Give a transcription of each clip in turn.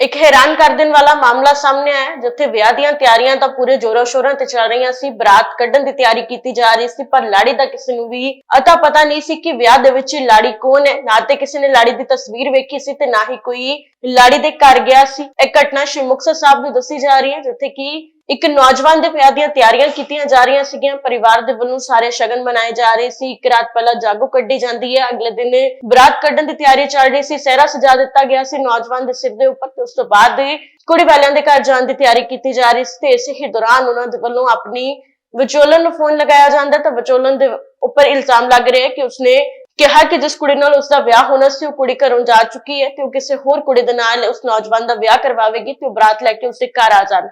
ਇੱਕ ਹੈਰਾਨ ਕਰ ਦੇਣ ਵਾਲਾ ਮਾਮਲਾ ਸਾਹਮਣੇ ਆਇਆ ਜਿੱਥੇ ਵਿਆਹ ਦੀਆਂ ਤਿਆਰੀਆਂ ਤਾਂ ਪੂਰੇ ਜ਼ੋਰਾਂ ਸ਼ੋਰਾਂ ਤੇ ਚੱਲ ਰਹੀਆਂ ਸੀ, ਬਰਾਤ ਕੱਢਣ ਦੀ ਤਿਆਰੀ ਕੀਤੀ ਜਾ ਰਹੀ ਸੀ, ਪਰ ਲਾੜੀ ਦਾ ਕਿਸੇ ਨੂੰ ਵੀ ਅਤਾ ਪਤਾ ਨਹੀਂ ਸੀ ਕਿ ਵਿਆਹ ਦੇ ਵਿੱਚ ਲਾੜੀ ਕੌਣ ਹੈ। ਨਾ ਤੇ ਕਿਸੇ ਨੇ ਲਾੜੀ ਦੀ ਤਸਵੀਰ ਵੇਖੀ ਸੀ ਤੇ ਨਾ ਹੀ ਕੋਈ ਲਾੜੀ ਦੇ ਘਰ ਗਿਆ ਸੀ। ਇਹ ਘਟਨਾ ਸ਼੍ਰੀ ਮੁਕਤਸਰ ਸਾਹਿਬ ਦੀ ਦੱਸੀ ਜਾ ਰਹੀ ਹੈ, ਜਿੱਥੇ ਕਿ ਇੱਕ ਨੌਜਵਾਨ ਦੇ ਵਿਆਹ ਦੀਆਂ ਤਿਆਰੀਆਂ ਕੀਤੀਆਂ ਜਾ ਰਹੀਆਂ ਸੀਗੀਆਂ। ਪਰਿਵਾਰ ਦੇ ਵੱਲੋਂ ਸਾਰੇ ਸ਼ਗਨ ਮਨਾਏ ਜਾ ਰਹੇ ਸੀ। ਇੱਕ ਰਾਤ ਪਹਿਲਾਂ ਜਾਗੋ ਕੱਢੀ ਜਾਂਦੀ ਹੈ। ਅਗਲੇ ਦਿਨ ਬਰਾਤ ਕੱਢਣ ਦੀ ਤਿਆਰੀ ਚੱਲ ਰਹੀ ਸੀ। ਸਹਿਰਾ ਸਜਾ ਦਿੱਤਾ ਗਿਆ ਸੀ ਨੌਜਵਾਨ ਦੇ ਸਿਰ ਦੇ ਉੱਪਰ ਤੇ ਉਸ ਤੋਂ ਬਾਅਦ ਕੁੜੀ ਵਾਲਿਆਂ ਦੇ ਘਰ ਜਾਣ ਦੀ ਤਿਆਰੀ ਕੀਤੀ ਜਾ ਰਹੀ ਸੀ ਤੇ ਇਸੇ ਹੀ ਦੌਰਾਨ ਉਹਨਾਂ ਦੇ ਵੱਲੋਂ ਆਪਣੀ ਵਿਚੋਲਨ ਨੂੰ ਫੋਨ ਲਗਾਇਆ ਜਾਂਦਾ ਤਾਂ ਵਿਚੋਲਨ ਦੇ ਉੱਪਰ ਇਲਜ਼ਾਮ ਲੱਗ ਰਿਹਾ ਹੈ ਕਿ ਉਸਨੇ ਕਿਹਾ ਕਿ ਜਿਸ ਕੁੜੀ ਨਾਲ ਉਸਦਾ ਵਿਆਹ ਹੋਣਾ ਸੀ, ਉਹ ਕੁੜੀ ਘਰੋਂ ਜਾ ਚੁੱਕੀ ਹੈ ਤੇ ਉਹ ਕਿਸੇ ਹੋਰ ਕੁੜੀ ਦੇ ਨਾਲ ਉਸ ਨੌਜਵਾਨ ਦਾ ਵਿਆਹ ਕਰਵਾਵੇਗੀ ਤੇ ਉਹ ਬਰਾਤ ਲੈ ਕੇ ਉਸਦੇ ਘਰ ਆ ਜਾਣ।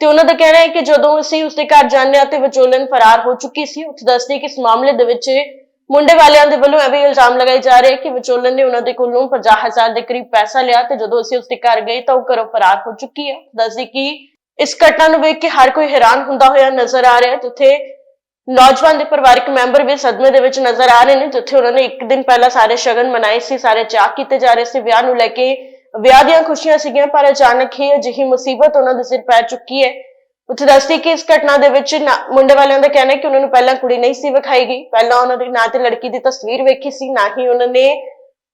ਤੇ ਉਹਨਾਂ ਦਾ ਕਹਿਣਾ ਹੈ ਕਿ ਜਦੋਂ ਅਸੀਂ ਉਸਦੇ ਘਰ ਜਾਂਦੇ ਹਾਂ ਤੇ ਵਿਚੋਲਨ ਫਰਾਰ ਹੋ ਚੁੱਕੀ ਸੀ ਉੱਥੇ ਦੱਸਦੇ ਕਿ ਇਸ ਮਾਮਲੇ ਦੇ ਵਿੱਚ ਮੁੰਡੇ ਵਾਲਿਆਂ ਦੇ ਵੱਲੋਂ ਇਹ ਵੀ ਇਲਜ਼ਾਮ ਲਗਾਏ ਜਾ ਰਹੇ ਕਿ ਵਿਚੋਲਨ ਨੇ ਉਹਨਾਂ ਦੇ ਕੋਲੋਂ 50000 ਦੇ ਕਰੀਬ ਪੈਸਾ ਲਿਆ ਤੇ ਜਦੋਂ ਅਸੀਂ ਉਸਦੇ ਘਰ ਗਏ ਤਾਂ ਉਹ ਘਰੋਂ ਫਰਾਰ ਹੋ ਚੁੱਕੀ ਹੈ ਦੱਸਦੀ ਕਿ ਇਸ ਘਟਨਾ ਨੂੰ ਵੇਖ ਕੇ ਹਰ ਕੋਈ ਹੈਰਾਨ ਹੁੰਦਾ ਹੋਇਆ ਨਜ਼ਰ ਆ ਰਿਹਾ ਜਿੱਥੇ ਨੌਜਵਾਨ ਦੇ ਪਰਿਵਾਰਕ ਮੈਂਬਰ ਵੀ ਸਦਮੇ ਦੇ ਵਿੱਚ ਨਜ਼ਰ ਆ ਰਹੇ ਨੇ, ਜਿੱਥੇ ਉਹਨਾਂ ਨੇ ਇੱਕ ਦਿਨ ਪਹਿਲਾਂ ਸਾਰੇ ਸ਼ਗਨ ਮਨਾਏ ਸੀ, ਸਾਰੇ ਚਾਅ ਕੀਤੇ ਜਾ ਰਹੇ ਸੀ, ਵਿਆਹ ਨੂੰ ਲੈ ਕੇ ਵਿਆਹ ਦੀਆਂ ਖੁਸ਼ੀਆਂ ਸੀਗੀਆਂ, ਪਰ ਅਚਾਨਕ ਹੀ ਅਜਿਹੀ ਮੁਸੀਬਤ ਉਹਨਾਂ ਦੇ ਸਿਰ ਪੈ ਚੁੱਕੀ ਹੈ। ਉੱਥੇ ਦੱਸਦੀ ਕਿ ਇਸ ਘਟਨਾ ਦੇ ਵਿੱਚ ਮੁੰਡੇ ਵਾਲਿਆਂ ਦਾ ਕਹਿਣਾ ਹੈ ਕਿ ਉਹਨਾਂ ਨੂੰ ਪਹਿਲਾਂ ਕੁੜੀ ਨਹੀਂ ਸੀ ਵਿਖਾਈ ਗਈ। ਪਹਿਲਾਂ ਉਹਨਾਂ ਦੇ ਨਾਂ ਤੇ ਲੜਕੀ ਦੀ ਤਸਵੀਰ ਵੇਖੀ ਸੀ, ਨਾ ਹੀ ਉਹਨਾਂ ਨੇ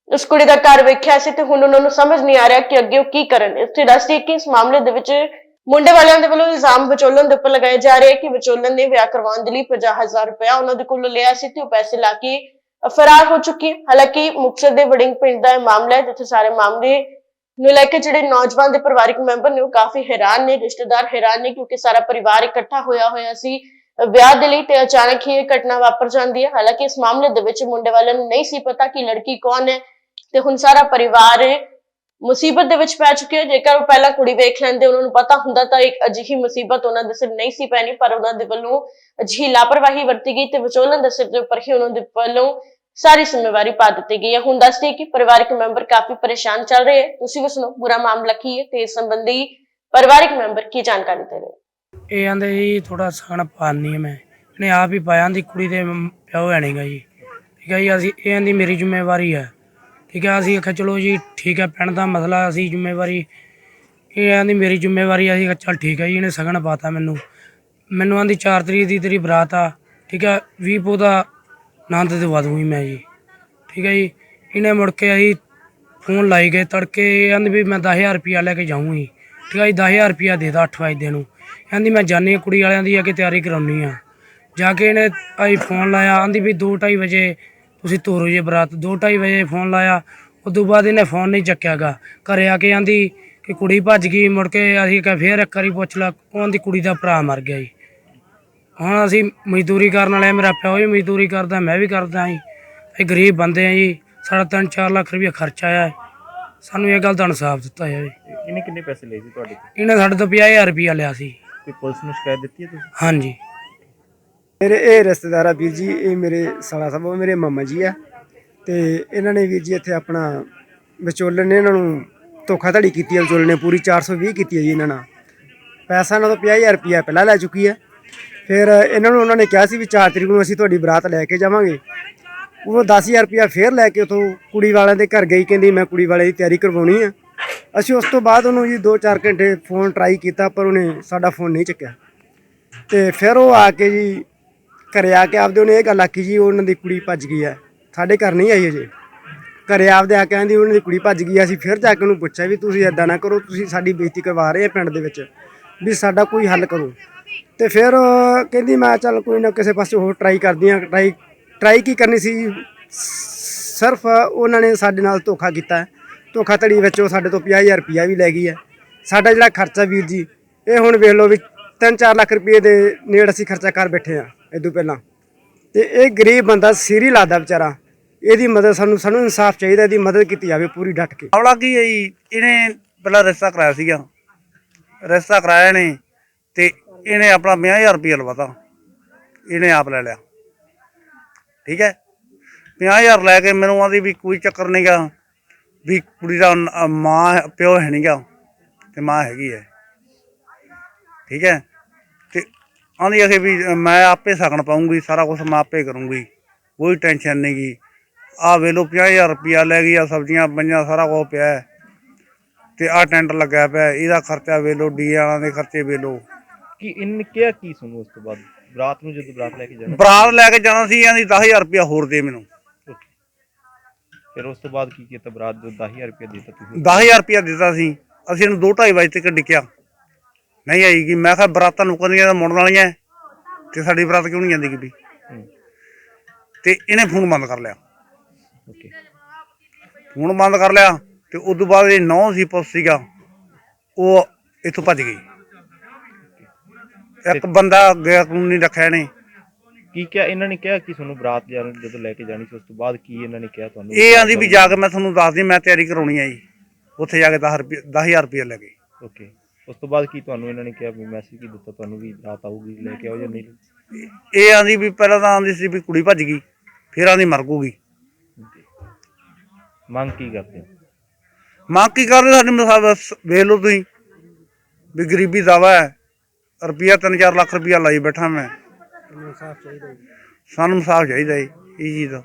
ਉਸ ਕੁੜੀ ਦਾ ਘਰ ਵੇਖਿਆ ਸੀ ਤੇ ਹੁਣ ਉਹਨਾਂ ਨੂੰ ਸਮਝ ਨਹੀਂ ਆ ਰਿਹਾ ਕਿ ਅੱਗੇ ਉਹ ਕੀ ਕਰਨ। ਉੱਥੇ ਦੱਸਦੀ ਕਿ ਇਸ ਮਾਮਲੇ ਦੇ ਵਿੱਚ ਮੁੰਡੇ ਵਾਲਿਆਂ ਦੇ ਵੱਲੋਂ ਇਲਜ਼ਾਮ ਵਿਚੋਲਨ ਦੇ ਉੱਪਰ ਲਗਾਏ ਜਾ ਰਹੇ ਕਿ ਵਿਚੋਲਨ ਨੇ ਵਿਆਹ ਕਰਵਾਉਣ ਦੇ ਲਈ 50000 ਰੁਪਇਆ ਉਹਨਾਂ ਦੇ ਕੋਲੋਂ ਲਿਆ ਸੀ ਤੇ ਉਹ ਪੈਸੇ ਲਾ ਕੇ ਫਰਾਰ ਹੋ ਚੁੱਕੀ ਹਾਲਾਂਕਿ ਮੁਕਤਸਰ ਦੇ ਵੜਿੰਗ ਪਿੰਡ ਦਾ ਇਹ ਮਾਮਲਾ ਹੈ, ਜਿੱਥੇ ਸਾਰੇ ਮਾਮਲੇ ਨੂੰ ਲੈ ਕੇ ਜਿਹੜੇ ਨੌਜਵਾਨ ਦੇ ਪਰਿਵਾਰਕ ਮੈਂਬਰ ਨੇ ਉਹ ਕਾਫੀ ਹੈਰਾਨ ਨੇ, ਰਿਸ਼ਤੇਦਾਰ ਹੈਰਾਨ ਨੇ ਕਿਉਂਕਿ ਸਾਰਾ ਪਰਿਵਾਰ ਇਕੱਠਾ ਹੋਇਆ ਹੋਇਆ ਸੀ ਵਿਆਹ ਦੇ ਲਈ ਤੇ ਅਚਾਨਕ ਹੀ ਇਹ ਘਟਨਾ ਵਾਪਰ ਜਾਂਦੀ ਹੈ ਹਾਲਾਂਕਿ ਇਸ ਮਾਮਲੇ ਦੇ ਵਿੱਚ ਮੁੰਡੇ ਵਾਲਿਆਂ ਨੂੰ ਨਹੀਂ ਸੀ ਪਤਾ ਕਿ ਲੜਕੀ ਕੌਣ ਹੈ ਤੇ ਹੁਣ ਸਾਰਾ ਪਰਿਵਾਰ ਮੁਸੀਬਤ ਦੇ ਵਿੱਚ ਪੈ ਚੁੱਕਿਆ ਹੈ। ਜੇਕਰ ਉਹ ਪਹਿਲਾਂ ਕੁੜੀ ਵੇਖ ਲੈਂਦੇ, ਉਹਨਾਂ ਨੂੰ ਪਤਾ ਹੁੰਦਾ ਤਾਂ ਇੱਕ ਅਜਿਹੀ ਮੁਸੀਬਤ ਉਹਨਾਂ ਦੇ ਸਿਰ ਨਹੀਂ ਸੀ ਪੈਣੀ, ਪਰ ਉਹਨਾਂ ਦੇ ਵੱਲੋਂ ਅਜਿਹੀ ਲਾਪਰਵਾਹੀ ਵਰਤੀ ਗਈ ਤੇ ਵਿਚੋਲਨ ਦੇ ਸਿਰ ਦੇ ਉੱਪਰ ਹੀ ਉਹਨਾਂ ਦੇ ਵੱਲੋਂ ਸਾਰੀ ਜ਼ਿੰਮੇਵਾਰੀ ਪਾ ਦਿੱਤੀ ਗਈ ਹੈ। ਹੁਣ ਦੱਸਦੇ ਕਿ ਪਰਿਵਾਰਕ ਮੈਂਬਰ ਕਾਫੀ ਪਰੇਸ਼ਾਨ ਚੱਲ ਰਹੇ ਹੈ। ਤੁਸੀਂ ਵੀ ਸੁਣੋ ਪੂਰਾ ਮਾਮਲਾ ਕੀ ਹੈ ਤੇ ਇਸ ਸੰਬੰਧੀ ਪਰਿਵਾਰਕ ਮੈਂਬਰ ਕੀ ਜਾਣਕਾਰੀ ਦੇ ਰਹੇ ਇਹ ਆਂਦੇ ਜੀ ਥੋੜਾ ਸਖਣ ਪਾਣੀ ਹੈ ਮੈਂ। ਇਹਨੇ ਆਪ ਹੀ ਪਾਇਆ ਦੀ ਕੁੜੀ ਦੇ ਮ- ਪਿਓ ਹੈ ਨਹੀਂਗਾ ਜੀ। ਠੀਕ ਹੈ ਜੀ, ਅਸੀਂ, ਇਹ ਆਂਦੀ ਮੇਰੀ ਜ਼ਿੰਮੇਵਾਰੀ ਹੈ। ਠੀਕ ਹੈ, ਅਸੀਂ ਆਖਿਆ, ਚਲੋ ਜੀ, ਠੀਕ ਹੈ, ਪਿੰਡ ਦਾ ਮਸਲਾ ਅਸੀਂ ਜ਼ਿੰਮੇਵਾਰੀ, ਇਹ ਆਂਦੀ ਮੇਰੀ ਜ਼ਿੰਮੇਵਾਰੀ ਹੈ। ਅਸੀਂ ਕਿਹਾ ਚੱਲ ਠੀਕ ਹੈ ਜੀ, ਇਹਨੇ ਸਗਨ ਪਾਤਾ ਮੈਨੂੰ। ਮੈਨੂੰ ਆਂਦੀ 4 ਤਰੀਕ ਦੀ ਤੇਰੀ ਬਰਾਤ ਆ। ਠੀਕ ਹੈ 20 ਪੋ ਦਾ ਆਨੰਦ ਦੇ ਦੂੰਗੀ ਮੈਂ ਜੀ। ਠੀਕ ਹੈ ਜੀ? ਇਹਨੇ ਮੁੜ ਕੇ ਅਸੀਂ ਫੋਨ ਲਾਈ ਗਏ, ਤੜਕੇ ਕਹਿੰਦੀ ਵੀ ਮੈਂ 10000 ਰੁਪਿਆ ਲੈ ਕੇ ਜਾਊਂਗੀ। ਠੀਕ ਹੈ ਜੀ? 10000 ਰੁਪਿਆ ਦੇ ਦਾ 8 ਵਜੇ ਨੂੰ। ਕਹਿੰਦੀ ਮੈਂ ਜਾਣੀ ਕੁੜੀ ਵਾਲਿਆਂ ਦੀ ਆ ਕੇ ਤਿਆਰੀ ਕਰਾਉਣੀ ਆ। ਜਾ ਕੇ ਇਹਨੇ ਆਈ ਫੋਨ ਲਾਇਆ ਆਂਦੀ ਵੀ 2:30 ਵਜੇ ਤੁਸੀਂ ਤੋਰੋ ਜੇ ਬਰਾਤ। 2:30 ਵਜੇ ਫੋਨ ਲਾਇਆ, ਉਦੋਂ ਬਾਅਦ ਇਹਨੇ ਫੋਨ ਨਹੀਂ ਚੱਕਿਆਗਾ ਘਰੇ ਆ ਕੇ ਆਂਦੀ ਕਿ ਕੁੜੀ ਭੱਜ ਗਈ, ਮੁੜ ਕੇ ਅਸੀਂ ਕਿਹਾ ਫੇਰ ਇੱਕ ਵਾਰੀ ਪੁੱਛ ਲਾ ਉਹਨਾਂ ਦੀ ਕੁੜੀ ਦਾ ਭਰਾ ਮਰ ਗਿਆ ਜੀ। ਹੁਣ ਅਸੀਂ ਮਜ਼ਦੂਰੀ ਕਰਨ ਵਾਲੇ ਆ, ਮੇਰਾ ਪਿਓ ਵੀ ਮਜ਼ਦੂਰੀ ਕਰਦਾ ਮੈਂ ਵੀ ਕਰਦਾ ਜੀ। ਅਸੀਂ ਗਰੀਬ ਬੰਦੇ ਆ ਜੀ ਸਾਡਾ 3-4 ਲੱਖ ਰੁਪਏ ਖਰਚਾ ਆਇਆ। ਹੈ। ਸਾਨੂੰ ਇਹ ਗੱਲ ਦਾ ਇਨਸਾਫ ਦਿੱਤਾ ਜਾਵੇ। ਇਹਨੇ ਕਿੰਨੇ ਪੈਸੇ ਲਏ ਸੀ ਤੁਹਾਡੇ ਤੋਂ ਇਹਨੇ ਸਾਡੇ ਤੋਂ 50000 ਰੁਪਇਆ ਲਿਆ ਸੀ। ਕੋਈ ਪੁਲਿਸ ਨੂੰ ਸ਼ਿਕਾਇਤ ਦਿੱਤੀ ਹੈ ਤੁਸੀਂ? ਹਾਂਜੀ। ਮੇਰੇ ਇਹ ਰਿਸ਼ਤੇਦਾਰ ਆ ਵੀਰ ਜੀ ਇਹ ਮੇਰੇ ਸਾਲਾ ਸਾਹਿਬ ਉਹ ਮੇਰੇ ਮਾਮਾ ਜੀ ਆ। ਤੇ ਇਹਨਾਂ ਨੇ ਵੀਰ ਜੀ ਇੱਥੇ ਆਪਣਾ ਵਿਚੋਲਨ ਨੇ ਇਹਨਾਂ ਨੂੰ ਧੋਖਾਧੜੀ ਕੀਤੀ ਹੈ ਵਿਚੋਲਨ ਨੇ ਪੂਰੀ 420 ਕੀਤੀ ਹੈ ਜੀ ਇਹਨਾਂ ਨਾਲ। ਪੈਸਾ ਇਹਨਾਂ ਤੋਂ 50000 ਰੁਪਇਆ ਪਹਿਲਾਂ ਲੈ ਚੁੱਕੀ ਹੈ ਫਿਰ ਇਹਨਾਂ ਨੂੰ ਉਹਨਾਂ ਨੇ ਕਿਹਾ ਸੀ ਵੀ 4 ਤਰੀਕ ਨੂੰ ਅਸੀਂ ਤੁਹਾਡੀ ਬਰਾਤ ਲੈ ਕੇ ਜਾਵਾਂਗੇ। ਉਹ 10000 ਰੁਪਇਆ ਫੇਰ ਲੈ ਕੇ ਉਥੋਂ ਕੁੜੀ ਵਾਲਿਆਂ ਦੇ ਘਰ ਗਈ, ਕਹਿੰਦੀ ਮੈਂ ਕੁੜੀ ਵਾਲੇ ਦੀ ਤਿਆਰੀ ਕਰਵਾਉਣੀ ਆ। ਅਸੀਂ ਉਸ ਤੋਂ ਬਾਅਦ ਉਹਨੂੰ ਜੀ 2-4 ਘੰਟੇ ਫੋਨ ਟਰਾਈ ਕੀਤਾ, ਪਰ ਉਹਨੇ ਸਾਡਾ ਫੋਨ ਨਹੀਂ ਚੱਕਿਆ। ਤੇ ਫਿਰ ਉਹ ਆ ਕੇ ਜੀ ਘਰੇ ਆ ਕੇ ਆਪਦੇ ਉਹਨੇ ਇਹ ਗੱਲ ਆਖੀ ਜੀ, ਉਹਨਾਂ ਦੀ ਕੁੜੀ ਭੱਜ ਗਈ ਹੈ ਸਾਡੇ ਘਰ ਨਹੀਂ ਆਈ ਅਜੇ। ਘਰੇ ਆਪਦੇ ਆ ਕੇ ਕਹਿੰਦੀ ਉਹਨਾਂ ਦੀ ਕੁੜੀ ਭੱਜ ਗਈ ਹੈ। ਅਸੀਂ ਫਿਰ ਜਾ ਕੇ ਉਹਨੂੰ ਪੁੱਛਿਆ ਵੀ ਤੁਸੀਂ ਐਦਾਂ ਨਾ ਕਰੋ, ਤੁਸੀਂ ਸਾਡੀ ਬੇਇੱਜ਼ਤੀ ਕਰਵਾ ਰਹੇ ਆ ਪਿੰਡ ਦੇ ਵਿੱਚ, ਵੀ ਸਾਡਾ ਕੋਈ ਹੱਲ ਕਰੋ। ਤੇ ਫਿਰ ਕਹਿੰਦੀ ਮੈਂ ਚੱਲ ਕੋਈ ਨਾ ਕਿਸੇ ਪਾਸੇ ਹੋਰ ਟਰਾਈ ਕਰਦੀ ਆ ਟਰਾਈ ਟਰਾਈ ਕੀ ਕਰਨੀ ਸੀ? ਸਿਰਫ ਉਹਨਾਂ ਨੇ ਸਾਡੇ ਨਾਲ ਧੋਖਾ ਕੀਤਾ। ਹੈ। ਧੋਖਾਧੜੀ ਵਿੱਚ ਉਹ ਸਾਡੇ ਤੋਂ 50000 ਰੁਪਇਆ ਵੀ ਲੈ ਗਈ ਹੈ। ਸਾਡਾ ਜਿਹੜਾ ਖਰਚਾ ਵੀਰ ਜੀ, ਇਹ ਹੁਣ ਵੇਖ ਲਓ ਵੀ 3-4 ਲੱਖ ਰੁਪਏ ਦੇ ਨੇੜ ਅਸੀਂ ਖਰਚਾ ਕਰ ਬੈਠੇ ਆ ਇਦੋਂ ਪਹਿਲਾਂ। ਤੇ ਇਹ ਗਰੀਬ ਬੰਦਾ ਸਿਰ ਹੀ ਲਾਦਾ ਵਿਚਾਰਾ। ਇਹਦੀ ਮਦਦ ਸਾਨੂੰ ਸਾਨੂੰ ਇਨਸਾਫ ਚਾਹੀਦਾ, ਇਹਦੀ ਮਦਦ ਕੀਤੀ ਜਾਵੇ ਪੂਰੀ ਡਟ ਕੇ। ਮਾਮਲਾ ਕੀ ਹੈ ਜੀ? ਇਹਨੇ ਪਹਿਲਾਂ ਰਿਸ਼ਤਾ ਕਰਾਇਆ ਸੀਗਾ। ਰਿਸ਼ਤਾ ਕਰਾਇਆ ਨੇ ਤੇ ਇਹਨੇ ਆਪਣਾ 50000 ਰੁਪਏ ਲਵਾਤਾ। ਇਹਨੇ ਆਪ ਲੈ ਲਿਆ। ਠੀਕ ਹੈ? 50000 ਲੈ ਕੇ ਮੈਨੂੰ ਆਂਦੀ ਵੀ ਕੋਈ ਚੱਕਰ ਨਹੀਂਗਾ ਵੀ ਕੁੜੀ ਦਾ ਨ- ਮਾਂ ਪਿਓ ਹੈ ਨਹੀਂਗਾ ਤੇ ਮਾਂ ਹੈਗੀ ਹੈ। ਠੀਕ ਹੈ? ਤੇ ਆਂਦੀ ਅਖੇ ਵੀ ਮੈਂ ਆਪੇ ਸਕਣ ਪਾਉਂਗੀ, ਸਾਰਾ ਕੁਝ ਮੈਂ ਆਪੇ ਕਰੂੰਗੀ, ਕੋਈ ਟੈਨਸ਼ਨ ਨਹੀਂਗੀ ਆ ਵੇਲੋ 50000 ਰੁਪਇਆ ਲੈ ਗਈ ਆ, ਸਬਜ਼ੀਆਂ ਪੰਜਾਂ ਸਾਰਾ ਕੁਝ ਪਿਆ ਹੈ। ਤੇ ਆਹ ਟੈਂਟ ਲੱਗਿਆ ਪਿਆ ਇਹਦਾ ਖਰਚਾ ਵੇਲੋ ਡੀ ਵਾਲਾਂ ਦੇ ਖਰਚੇ ਵੇਲੋ ਕੀ ਇਨ ਕਿਹਾ ਕੀ ਤੁਹਾਨੂੰ ਉਸ ਤੋਂ ਬਾਅਦ? ਬਰਾਤ ਨੂੰ ਜਦੋਂ ਬਰਾਤ ਲੈ ਕੇ ਜਾਣਾ? ਬਰਾਤ ਲੈ ਕੇ ਜਾਣਾ ਸੀ ਇਹਦੀ 10000 ਰੁਪਇਆ ਹੋਰ ਦੇ ਮੈਨੂੰ। ਫਿਰ ਉਸ ਤੋਂ ਬਾਅਦ ਕੀ ਕੀਤਾ? ਬਰਾਤ ਜੋ 10000 ਰੁਪਏ ਦਿੱਤਾ ਤੁਸੀਂ? 10000 ਰੁਪਇਆ ਦਿੱਤਾ ਸੀ। ਅਸੀਂ ਇਹਨੂੰ 2:30 ਵਜੇ ਤੱਕ ਡਿੱਕਿਆ। ਨਹੀਂ ਆਈਗੀ ਮੈਂ ਕਿਹਾ ਬਰਾਤਾਂ ਨੂੰ ਕਹਿੰਦੀਆਂ ਮੁੜਨ ਵਾਲੀਆਂ ਤੇ ਸਾਡੀ ਬਰਾਤ ਕਿਉਂ ਨਹੀਂ ਜਾਂਦੀ ਹੂੰ, ਤੇ ਇਹਨੇ ਫੋਨ ਬੰਦ ਕਰ ਲਿਆ। ਓਕੇ। ਫੋਨ ਬੰਦ ਕਰ ਲਿਆ ਤੇ ਉਸ ਤੋਂ ਬਾਅਦ ਇਹ ਨੌ ਸੀ ਪੁੱਤ ਸੀਗਾ ਉਹ ਇੱਥੋਂ ਭੱਜ ਗਈ। ਇੱਕ ਬੰਦਾ ਗਿਆ ਕਾਨੂੰਨੀ ਰੱਖਿਆ ਨੇ ਕੀ ਕਿਹਾ? ਇਹਨਾਂ ਨੇ ਕਿਹਾ ਕਿ ਤੁਹਾਨੂੰ ਬਰਾਤ ਜਾਣ ਜਦੋਂ ਲੈ ਕੇ ਜਾਣੀ ਸੀ ਉਸ ਤੋਂ ਬਾਅਦ ਕੀ ਇਹਨਾਂ ਨੇ ਕਿਹਾ ਤੁਹਾਨੂੰ? ਇਹ ਆਂਦੀ ਵੀ ਜਾ ਕੇ ਮੈਂ ਤੁਹਾਨੂੰ ਦੱਸਦੀ ਮੈਂ ਤਿਆਰੀ ਕਰਾਉਣੀ ਆ ਜੀ। ਉੱਥੇ ਜਾ ਕੇ 10 ਰੁਪਏ 10000 ਰੁਪਏ ਲੈ ਗਏ ਓਕੇ ਉਸ ਤੋਂ ਬਾਅਦ ਕੀ ਤੁਹਾਨੂੰ ਇਹਨਾਂ ਨੇ ਕਿਹਾ ਵੀ ਮੈਸੇਜ ਕੀ ਦਿੱਤਾ ਤੁਹਾਨੂੰ ਵੀ ਰਾਤ ਆਊਗੀ ਲੈ ਕੇ ਆਓ ਜਾਂ ਨਹੀਂ? ਇਹ ਆਂਦੀ ਵੀ ਪਹਿਲਾਂ ਤਾਂ ਆਂਦੀ ਸੀ ਵੀ ਕੁੜੀ ਭੱਜ ਗਈ ਫਿਰ ਆਂਦੀ ਮਰ ਗੂਗੀ ਮੰਗ ਕੀ ਕਰਦੇ ਹੋ? ਮੰਗ ਕੀ ਕਰਦੇ ਸਾਡੇ ਮਸਾਬ ਵੇਖ ਲਓ ਤੁਸੀਂ ਵੀ ਗਰੀਬੀ ਦਾਵਾ ਹੈ। ਰੁਪਿਆ 3-4 ਲੱਖ ਰੁਪਿਆ ਲਾਈ ਬੈਠਾ ਮੈਂ। ਸਾਨੂੰ ਇਨਸਾਫ ਚਾਹੀਦਾ ਜੀ ਇਹ ਚੀਜ਼ ਦਾ।